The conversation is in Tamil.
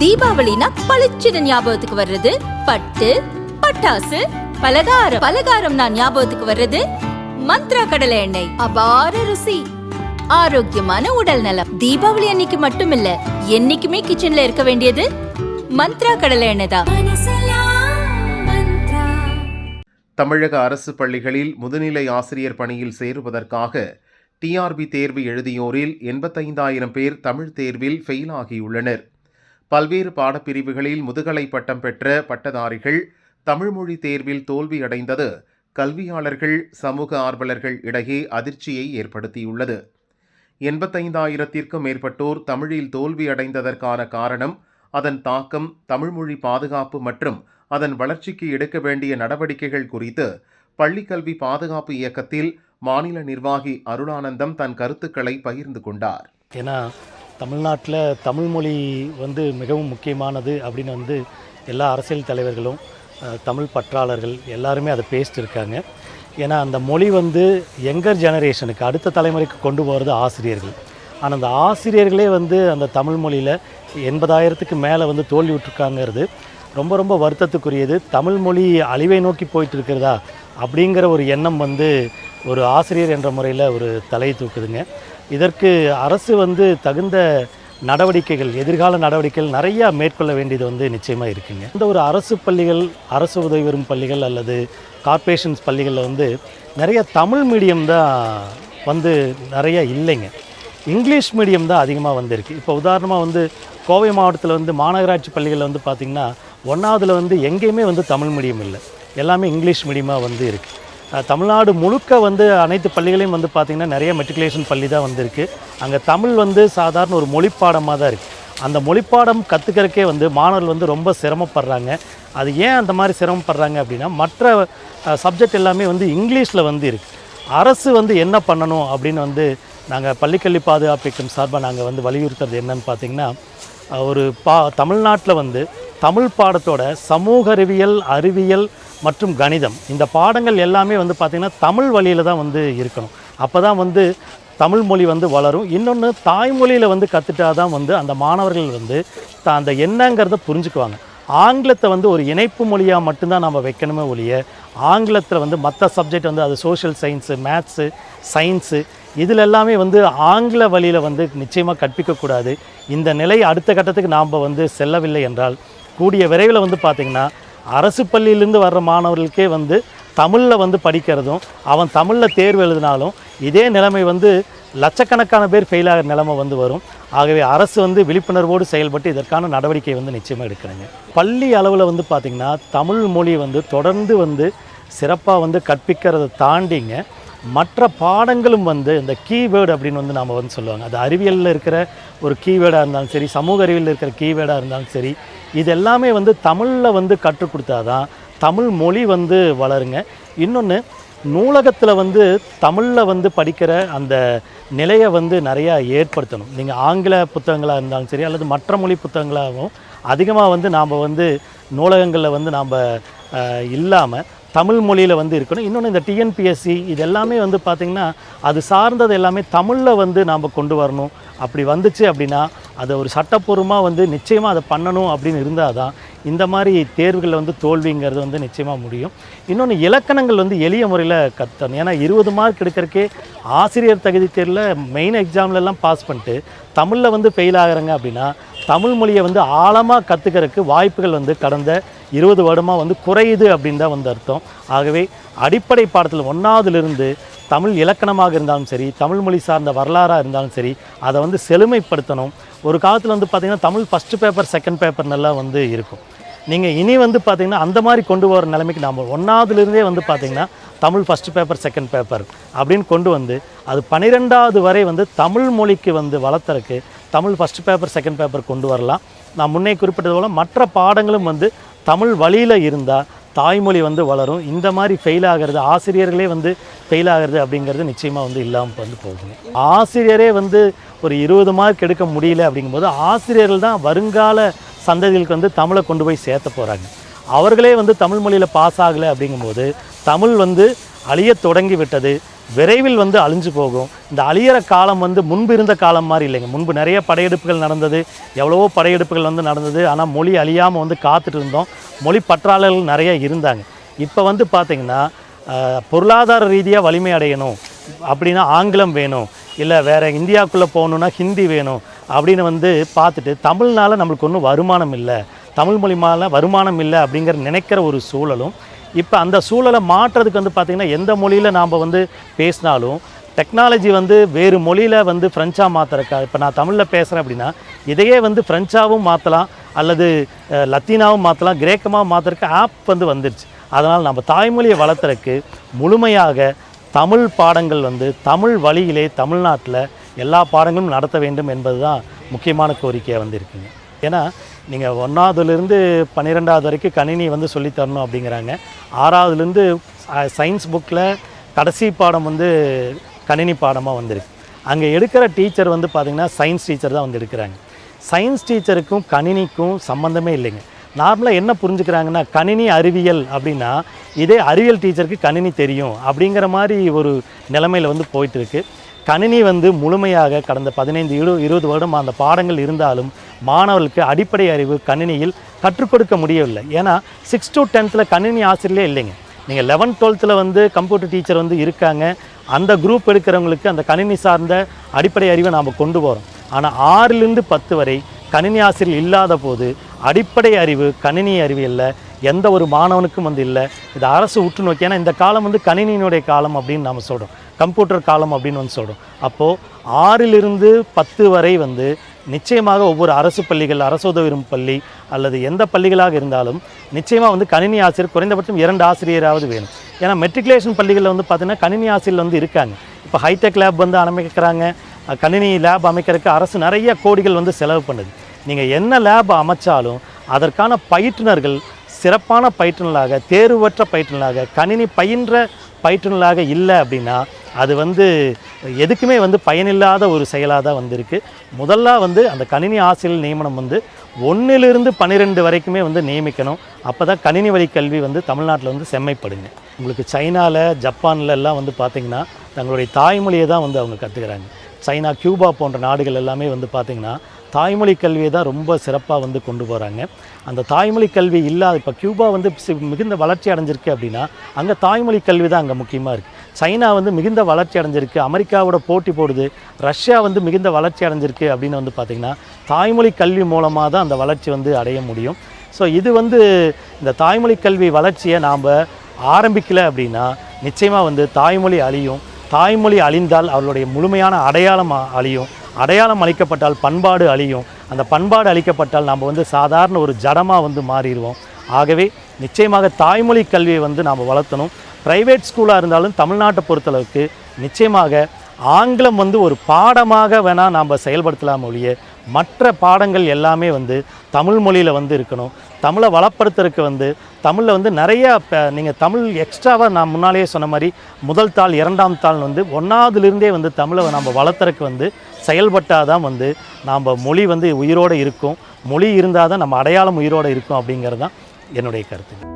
தீபாவளினா பளிச்சுன்னு ஞாபகத்துக்கு வர்றது. பட்டு பட்டாசு பலகாரம். பலகாரம் நான் ஞாபகத்துக்கு வர்றது. மந்த்ரா கடலை எண்ணெய். அபார ருசி. ஆரோக்கியமான உடல் நலம். தீபாவளி அன்னைக்கு மட்டும் இல்ல என்னைக்குமே கிச்சன்ல இருக்க வேண்டியது மந்த்ரா கடலை எண்ணெய் தான். தமிழக அரசு பள்ளிகளில் முதுநிலை ஆசிரியர் பணியில் சேருவதற்காக டிஆர்பி தேர்வு எழுதியோரில் எண்பத்தைந்தாயிரம் பேர் தமிழ் தேர்வில் ஃபெயில் ஆகியுள்ளனர் பல்வேறு பாடப்பிரிவுகளில் முதுகலை பட்டம் பெற்ற பட்டதாரிகள் தமிழ்மொழி தேர்வில் தோல்வியடைந்தது. கல்வியாளர்கள் சமூக ஆர்வலர்கள் இடையே அதிர்ச்சியை ஏற்படுத்தியுள்ளது. எண்பத்தைந்தாயிரத்திற்கும் மேற்பட்டோர் தமிழில் தோல்வியடைந்ததற்கான காரணம் அதன் தாக்கம் தமிழ்மொழி பாதுகாப்பு மற்றும் அதன் வளர்ச்சிக்கு எடுக்க வேண்டிய நடவடிக்கைகள் குறித்து பள்ளிக்கல்வி பாதுகாப்பு இயக்கத்தில் மாநில நிர்வாகி அருளானந்தம் தன் கருத்துக்களை பகிர்ந்து கொண்டார். ஏன்னா தமிழ்நாட்டில் தமிழ்மொழி வந்து மிகவும் முக்கியமானது அப்படின்னு வந்து எல்லா அரசியல் தலைவர்களும் தமிழ் பற்றாளர்கள் எல்லாருமே அதை பேசிட்டு இருக்காங்க. ஏன்னா அந்த மொழி வந்து யங்கர் ஜெனரேஷனுக்கு அடுத்த தலைமுறைக்கு கொண்டு போகிறது ஆசிரியர்கள். ஆனால் அந்த ஆசிரியர்களே வந்து அந்த தமிழ் மொழியில் எண்பதாயிரத்துக்கு மேலே வந்து தோல்வி விட்டுருக்காங்கிறது ரொம்ப ரொம்ப வருத்தத்துக்குரியது. தமிழ் மொழி அழிவை நோக்கி போயிட்டு இருக்கிறதா அப்படிங்கிற ஒரு எண்ணம் வந்து ஒரு ஆசிரியர் என்ற முறையில் ஒரு தலை தூக்குதுங்க. இதற்கு அரசு வந்து தகுந்த நடவடிக்கைகள் எதிர்கால நடவடிக்கைகள் நிறையா மேற்கொள்ள வேண்டியது வந்து நிச்சயமாக இருக்குங்க. இந்த ஒரு அரசு பள்ளிகள் அரசு உதவி பெறும் பள்ளிகள் அல்லது கார்ப்பரேஷன்ஸ் பள்ளிகளில் வந்து நிறைய தமிழ் மீடியம் தான் வந்து நிறைய இல்லைங்க. இங்கிலீஷ் மீடியம் தான் அதிகமாக வந்திருக்கு. இப்போ உதாரணமாக வந்து கோவை மாவட்டத்தில் வந்து மாநகராட்சி பள்ளிகளில் வந்து பார்த்திங்கன்னா ஒன்றாவதுல வந்து எங்கேயுமே வந்து தமிழ் மீடியம் இல்லை. எல்லாமே இங்கிலீஷ் மீடியமாக வந்து இருக்குது தமிழ்நாடு முழுக்க வந்து அனைத்து பள்ளிகளையும் வந்து பார்த்திங்கன்னா நிறைய மெட்ரிகுலேஷன் பள்ளி தான் வந்திருக்கு. அங்கே தமிழ் வந்து சாதாரண ஒரு மொழிப்பாடமாக தான் இருக்குது அந்த மொழிப்பாடம் கற்றுக்கிறக்கே வந்து மாணவர்கள் வந்து ரொம்ப சிரமப்படுறாங்க. அது ஏன் அந்த மாதிரி சிரமப்படுறாங்க அப்படின்னா மற்ற சப்ஜெக்ட் எல்லாமே வந்து இங்கிலீஷில் வந்து இருக்குது அரசு வந்து என்ன பண்ணணும் அப்படின்னு வந்து நாங்கள் பள்ளிக்கல்வி பாதுகாப்பிக்கும் சார்பாக நாங்கள் வந்து வலியுறுத்துறது என்னன்னு பார்த்தீங்கன்னா ஒரு பா தமிழ்நாட்டில் வந்து தமிழ் பாடத்தோட சமூக அறிவியல் அறிவியல் மற்றும் கணிதம். இந்த பாடங்கள் எல்லாமே வந்து பார்த்திங்கன்னா தமிழ் வழியில் தான் வந்து இருக்கணும். அப்போ தான் வந்து தமிழ் மொழி வந்து வளரும். இன்னொன்று தாய்மொழியில் வந்து கற்றுட்டா தான் வந்து அந்த மாணவர்கள் வந்து த- அந்த என்னங்கிறத புரிஞ்சுக்குவாங்க. ஆங்கிலத்தை வந்து ஒரு இணைப்பு மொழியாக மட்டும்தான் நம்ம வைக்கணுமே ஒழிய ஆங்கிலத்தில் வந்து மற்ற சப்ஜெக்ட் வந்து அது சோஷியல் சயின்ஸு மேத்ஸு சயின்ஸு இதில் எல்லாமே வந்து ஆங்கில வழியில் வந்து நிச்சயமாக கற்பிக்கக்கூடாது இந்த நிலை அடுத்த கட்டத்துக்கு நாம் வந்து செல்லவில்லை என்றால் கூடிய விரைவில் வந்து பார்த்திங்கன்னா அரசு பள்ளியிலேருந்து வர்ற மாணவர்களுக்கே வந்து தமிழில் வந்து படிக்கிறதும் அவன் தமிழில் தேர்வு எழுதினாலும் இதே நிலைமை வந்து லட்சக்கணக்கான பேர் ஃபெயில் ஆகிற நிலைமை வந்து வரும். ஆகவே அரசு வந்து விழிப்புணர்வோடு செயல்பட்டு இதற்கான நடவடிக்கை வந்து நிச்சயமாக எடுக்கிறாங்க. பள்ளி அளவில் வந்து பார்த்திங்கன்னா தமிழ் மொழி வந்து தொடர்ந்து வந்து சிறப்பாக வந்து கற்பிக்கிறத தாண்டிங்க மற்ற பாடங்களும் வந்து இந்த கீவேர்டு அப்படின்னு வந்து நாம் வந்து சொல்லுவாங்க. அது அறிவியலில் இருக்கிற ஒரு கீவேர்டாக இருந்தாலும் சரி சமூக அறிவியலில் இருக்கிற கீவேர்டாக இருந்தாலும் சரி இது எல்லாமே வந்து தமிழில் வந்து கற்றுக் கொடுத்தாதான் தமிழ் மொழி வந்து வளருங்க. இன்னொன்று நூலகத்தில் வந்து தமிழில் வந்து படிக்கிற அந்த நிலையை வந்து நிறையா ஏற்படுத்தணும். நீங்கள் ஆங்கில புத்தகங்களாக இருந்தாலும் சரி அல்லது மற்ற மொழி புத்தகங்களாகவும் அதிகமாக வந்து நாம் வந்து நூலகங்களில் வந்து நாம் இல்லாமல் தமிழ் மொழியில் வந்து இருக்கணும். இன்னொன்று இந்த டிஎன்பிஎஸ்சி இது எல்லாமே வந்து பார்த்திங்கன்னா அது சார்ந்தது எல்லாமே தமிழில் வந்து நாம் கொண்டு வரணும். அப்படி வந்துச்சு அப்படின்னா அதை ஒரு சட்டப்பூர்வமாக வந்து நிச்சயமாக அதை பண்ணணும் அப்படின்னு இருந்தால் தான் இந்த மாதிரி தேர்வுகளில் வந்து தோல்விங்கிறது வந்து நிச்சயமாக முடியும். இன்னொன்று இலக்கணங்கள் வந்து எளிய முறையில் கற்றணும் ஏன்னா இருபது மார்க் எடுக்கிறக்கே ஆசிரியர் தகுதி தேர்வில் மெயின் எக்ஸாம்லலாம் பாஸ் பண்ணிட்டு தமிழில் வந்து ஃபெயில் ஆகுறாங்க அப்படின்னா தமிழ் மொழியை வந்து ஆழமாக கற்றுக்கிறதுக்கு வாய்ப்புகள் வந்து கடந்த இருபது வருடமாக வந்து குறையுது அப்படின்னு தான் வந்து அர்த்தம். ஆகவே அடிப்படை பாடத்தில் ஒன்றாவதுலேருந்து தமிழ் இலக்கணமாக இருந்தாலும் சரி தமிழ் மொழி சார்ந்த வரலாறாக இருந்தாலும் சரி அதை வந்து செழுமைப்படுத்தணும். ஒரு காலத்தில் வந்து பார்த்திங்கன்னா Tamil first paper second paper நல்லா வந்து இருக்கும். நீங்கள் இனி வந்து பார்த்திங்கன்னா அந்த மாதிரி கொண்டு வர நிலைமைக்கு நாம் ஒன்றாவதுலேருந்தே வந்து பார்த்திங்கன்னா Tamil first paper second paper அப்படின்னு கொண்டு வந்து அது பன்னிரெண்டாவது வரை வந்து தமிழ் மொழிக்கு வந்து வளர்த்துறக்கு Tamil first paper second paper கொண்டு வரலாம். நான் முன்னே குறிப்பிட்டது போல் மற்ற பாடங்களும் வந்து தமிழ் வழியில் இருந்தால் தாய்மொழி வந்து வளரும். இந்த மாதிரி ஃபெயில் ஆகிறது ஆசிரியர்களே வந்து ஃபெயில் ஆகிறது அப்படிங்கிறது நிச்சயமாக வந்து இல்லாமல் வந்து போகுங்க ஆசிரியரே வந்து ஒரு இருபது மார்க் எடுக்க முடியல அப்படிங்கும்போது ஆசிரியர்கள் தான் வருங்கால சந்ததிகளுக்கு வந்து தமிழை கொண்டு போய் சேர்த்த போகிறாங்க அவர்களே வந்து தமிழ் மொழியில் பாஸ் ஆகலை அப்படிங்கும்போது தமிழ் வந்து அழியத் தொடங்கி விட்டது. விரைவில் வந்து அழிஞ்சு போகும். இந்த அழியிற காலம் வந்து முன்பு இருந்த காலம் மாதிரி இல்லைங்க. முன்பு நிறைய படையெடுப்புகள் நடந்தது. எவ்வளவோ படையெடுப்புகள் வந்து நடந்தது. ஆனால் மொழி அழியாமல் வந்து காத்துட்டு இருந்தோம். மொழி பற்றாளர்கள் நிறைய இருந்தாங்க. இப்போ வந்து பார்த்திங்கன்னா பொருளாதார ரீதியாக வலிமை அடையணும். அப்படின்னா ஆங்கிலம் வேணும். இல்லை வேறு இந்தியாவுக்குள்ளே போகணுன்னா ஹிந்தி வேணும். அப்படின்னு வந்து பார்த்துட்டு தமிழ்னால நம்மளுக்கு ஒன்றும் வருமானம் இல்லை. தமிழ் மொழிமால வருமானம் இல்லை அப்படிங்கிற நினைக்கிற ஒரு சூழலும் இப்போ அந்த சூழலை மாற்றுறதுக்கு வந்து பார்த்திங்கன்னா எந்த மொழியில் நாம் வந்து பேசினாலும் டெக்னாலஜி வந்து வேறு மொழியில் வந்து ஃப்ரெஞ்சாக மாற்றுறக்கா இப்போ நான் தமிழில் பேசுகிறேன் அப்படின்னா இதையே வந்து ஃப்ரெஞ்சாகவும் மாற்றலாம் அல்லது லத்தீனாவும் மாற்றலாம் கிரேக்கமாக மாற்றுறக்கு ஆப் வந்து வந்துருச்சு. அதனால் நம்ம தாய்மொழியை வளர்த்துறதுக்கு முழுமையாக தமிழ் பாடங்கள் வந்து தமிழ் வழியிலே தமிழ்நாட்டில் எல்லா பாடங்களும் நடத்த வேண்டும் என்பது தான் முக்கியமான கோரிக்கையாக வந்து இருக்குங்க ஏன்னா நீங்கள் ஒன்றாவதுலேருந்து பன்னிரெண்டாவது வரைக்கும் கணினி வந்து சொல்லித்தரணும் அப்படிங்கிறாங்க. ஆறாவதுலேருந்து சயின்ஸ் புக்கில் கடைசி பாடம் வந்து கணினி பாடமாக வந்திருக்கு. அங்கே எடுக்கிற டீச்சர் வந்து பார்த்திங்கன்னா சயின்ஸ் டீச்சர் தான் வந்து எடுக்கிறாங்க. சயின்ஸ் டீச்சருக்கும் கணினிக்கும் சம்மந்தமே இல்லைங்க. நார்மலாக என்ன புரிஞ்சுக்கிறாங்கன்னா கணினி அறிவியல் அப்படின்னா இதே அறிவியல் டீச்சருக்கு கணினி தெரியும் அப்படிங்கிற மாதிரி ஒரு நிலைமையில் வந்து போயிட்டுருக்கு கணினி வந்து முழுமையாக கடந்த பதினைந்து இரு இருபது வருடம் அந்த பாடங்கள் இருந்தாலும் மாணவர்களுக்கு அடிப்படை அறிவு கணினியில் கற்றுக் கொடுக்க முடியவில்லை. ஏன்னா சிக்ஸ் டு டென்த்தில் கணினி ஆசிரியரே இல்லைங்க. நீங்கள் லெவன்த் டுவெல்த்தில் வந்து கம்ப்யூட்டர் டீச்சர் வந்து இருக்காங்க. அந்த குரூப் எடுக்கிறவங்களுக்கு அந்த கணினி சார்ந்த அடிப்படை அறிவை நாம் கொண்டு போகிறோம் ஆனால் ஆறிலிருந்து பத்து வரை கணினி ஆசிரியர் இல்லாத போது அடிப்படை அறிவு கணினி அறிவு இல்லை. எந்த ஒரு மாணவனுக்கும் வந்து இல்லை. இது அரசு உற்று நோக்கி ஏன்னா இந்த காலம் வந்து கணினியினுடைய காலம் அப்படின்னு நாம் சொல்கிறோம் கம்ப்யூட்டர் காலம் அப்படின்னு வந்து சொல்கிறோம் அப்போது ஆறிலிருந்து பத்து வரை வந்து நிச்சயமாக ஒவ்வொரு அரசு பள்ளிகள் அரசு உதவி பள்ளி அல்லது எந்த பள்ளிகளாக இருந்தாலும் நிச்சயமாக வந்து கணினி ஆசிரியர் குறைந்தபட்சம் இரண்டு ஆசிரியராவது வேணும். ஏன்னா மெட்ரிகுலேஷன் பள்ளிகளில் வந்து பார்த்திங்கன்னா கணினி ஆசிரியர் வந்து இருக்காங்க. இப்போ ஹைடெக் லேப் வந்து அமைக்கிறாங்க. கணினி லேப் அமைக்கிறதுக்கு அரசு நிறைய கோடிகள் வந்து செலவு பண்ணுது. நீங்கள் என்ன லேப் அமைச்சாலும் அதற்கான பயிற்றுனர்கள் சிறப்பான பயிற்றுனர்களாக தேர்வற்ற பயிற்றுனர்களாக கணினி பயின்ற பயிற்றுனர்களாக இல்லை அப்படின்னா அது வந்து எதுக்குமே வந்து பயனில்லாத ஒரு செயலாக தான் வந்திருக்கு. முதல்ல வந்து அந்த கணினி ஆசிரியர் நியமனம் வந்து ஒன்றிலிருந்து பன்னிரெண்டு வரைக்குமே வந்து நியமிக்கணும். அப்போ தான் கணினி வழி கல்வி வந்து தமிழ்நாட்டில் வந்து செம்மைப்படுங்க. உங்களுக்கு சைனாவில் ஜப்பானில் எல்லாம் வந்து பார்த்திங்கன்னா தங்களுடைய தாய்மொழியை தான் வந்து அவங்க கற்றுக்கிறாங்க சைனா கியூபா போன்ற நாடுகள் எல்லாமே வந்து பார்த்திங்கன்னா தாய்மொழி கல்வியை தான் ரொம்ப சிறப்பாக வந்து கொண்டு போகிறாங்க அந்த தாய்மொழி கல்வி இல்லாத இப்போ கியூபா வந்து மிகுந்த வளர்ச்சி அடைஞ்சிருக்கு அப்படின்னா அங்கே தாய்மொழி கல்வி தான் அங்கே முக்கியமாக இருக்குது சைனா வந்து மிகுந்த வளர்ச்சி அடைஞ்சிருக்கு அமெரிக்காவோட போட்டி போடுது ரஷ்யா வந்து மிகுந்த வளர்ச்சி அடைஞ்சிருக்கு அப்படின்னு வந்து பார்த்திங்கன்னா தாய்மொழி கல்வி மூலமாக தான் அந்த வளர்ச்சி வந்து அடைய முடியும். ஸோ இது வந்து இந்த தாய்மொழி கல்வி வளர்ச்சியை நாம் ஆரம்பிக்கலை அப்படின்னா நிச்சயமாக வந்து தாய்மொழி அழியும். தாய்மொழி அழிந்தால் அவர்களுடைய முழுமையான அடையாளம் அழியும். அடையாளம் அளிக்கப்பட்டால் பண்பாடு அழியும். அந்த பண்பாடு அளிக்கப்பட்டால் நாம் வந்து சாதாரண ஒரு ஜடமாக வந்து மாறிடுவோம். ஆகவே நிச்சயமாக தாய்மொழி கல்வியை வந்து நாம் வளர்த்தணும். ப்ரைவேட் ஸ்கூலாக இருந்தாலும் தமிழ்நாட்டை பொறுத்தளவுக்கு நிச்சயமாக ஆங்கிலம் வந்து ஒரு பாடமாக வேணால் நாம் செயல்படுத்தலாம் ஒழிய மற்ற பாடங்கள் எல்லாமே வந்து தமிழ் மொழியில் வந்து இருக்கணும். தமிழை வளப்படுத்துறதுக்கு வந்து தமிழில் வந்து நிறையா இப்போ நீங்கள் தமிழ் எக்ஸ்ட்ராவாக நான் முன்னாலேயே சொன்ன மாதிரி முதல் தாள் இரண்டாம் தாள் வந்து ஒன்றாவதுலேருந்தே வந்து தமிழை நம்ம வளர்த்துறதுக்கு வந்து செயல்பட்டால் தான் வந்து நாம் மொழி வந்து உயிரோடு இருக்கும். மொழி இருந்தால் தான் நம்ம அடையாளம் உயிரோடு இருக்கும் அப்படிங்கிறது தான் என்னுடைய கருத்து.